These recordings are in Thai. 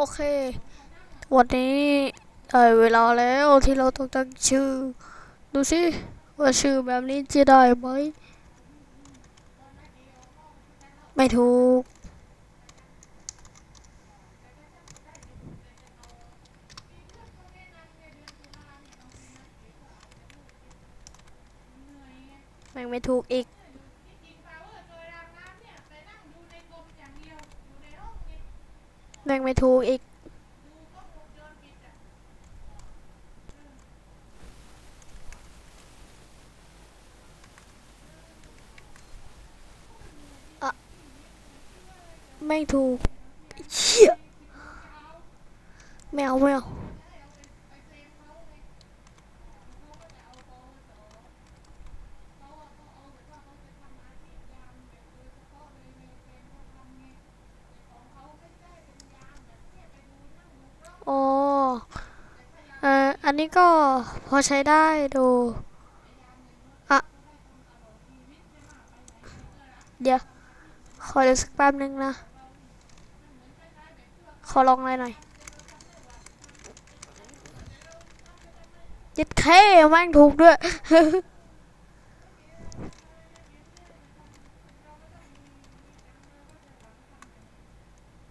โอเค วันนี้ได้เวลาแล้วที่เราต้องตั้งชื่อ ดูสิว่าชื่อแบบนี้จะได้ไหม ไม่ถูกแม่ไม่ถูกอีก แม่งไม่ถูกอีก ไม่ถูกเชี่ยแมวแมวอาโอ้เอันนี้ก็พอใช้ได้ดูอะเดี๋ยว ขอดูสักแป๊บนึงนะ ขอลองอะไรหน่อยยิดเคแม่งถูกด้วย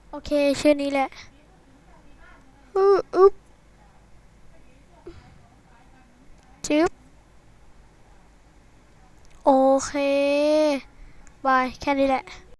โอเค ชื่อนี้แหละ อืออึ๊บจึ๊บ โอ เค บาย แค่นี้แหละ